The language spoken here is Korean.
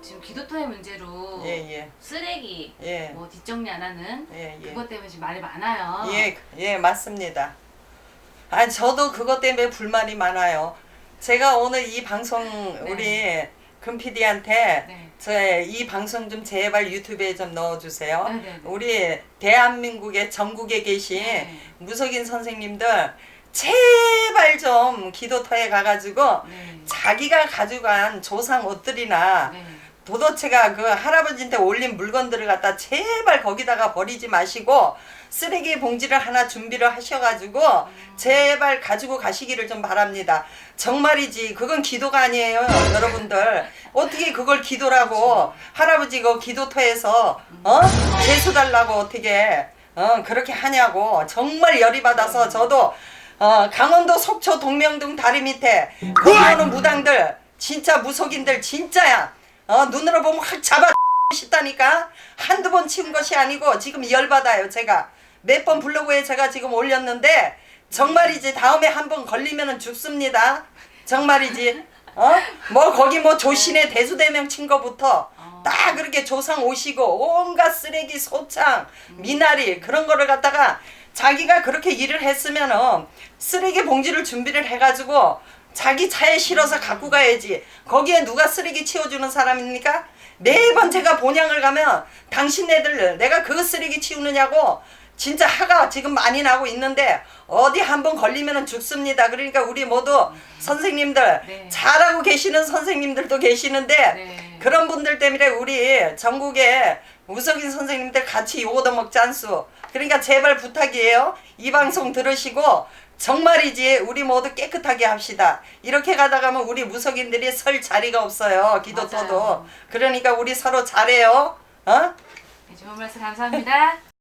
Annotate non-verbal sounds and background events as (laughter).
지금 기도터의 문제로 예, 예. 쓰레기 예. 뭐 뒷정리 안 하는 예, 예. 그것 때문에 지금 말이 많아요. 예, 예, 맞습니다. 아, 저도 그것 때문에 불만이 많아요. 제가 오늘 이 방송 우리 금PD한테 네. 저이 방송 좀 제발 유튜브에 좀 넣어주세요. 네, 네, 네. 우리 대한민국의 전국에 계신 네. 무속인 선생님들 제발 좀 기도터에 가가지고 네. 자기가 가져간 조상 옷들이나 네. 도도체가 그 할아버지한테 올린 물건들을 갖다 제발 거기다가 버리지 마시고 쓰레기 봉지를 하나 준비를 하셔가지고 제발 가지고 가시기를 좀 바랍니다. 정말이지. 그건 기도가 아니에요 여러분들. 어떻게 그걸 기도라고 할아버지 그 기도터에서 어? 재수 달라고 어떻게 어? 그렇게 하냐고. 정말 열이 받아서 저도 어 강원도 속초 동명동 다리 밑에 거기 오는 무당들 진짜 무속인들 진짜야. 어 눈으로 보면 확 잡아 (laughs) 싶다니까. 한두 번 치운 것이 아니고 지금 열받아요 제가. 몇 번 블로그에 제가 지금 올렸는데 정말이지 다음에 한 번 걸리면은 죽습니다. 정말이지. 어? 뭐 거기 뭐 조신의 대수대명 친 거부터 딱 그렇게 조상 오시고 온갖 쓰레기 소창 미나리 그런 거를 갖다가 자기가 그렇게 일을 했으면은 쓰레기 봉지를 준비를 해가지고 자기 차에 실어서 갖고 가야지 거기에 누가 쓰레기 치워주는 사람입니까? 매번 제가 본향을 가면 당신네들 내가 그 쓰레기 치우느냐고 진짜 화가 지금 많이 나고 있는데 어디 한번 걸리면 죽습니다. 그러니까 우리 모두 선생님들 네. 잘하고 계시는 선생님들도 계시는데 네. 그런 분들 때문에 우리 전국에 우석인 선생님들 같이 요거도 먹지 않수. 그러니까 제발 부탁이에요. 이 방송 들으시고 정말이지 우리 모두 깨끗하게 합시다. 이렇게 가다 가면 우리 무속인들이 설 자리가 없어요. 기도 맞아요. 터도. 그러니까 우리 서로 잘해요. 어? 네, 좋은 말씀 감사합니다.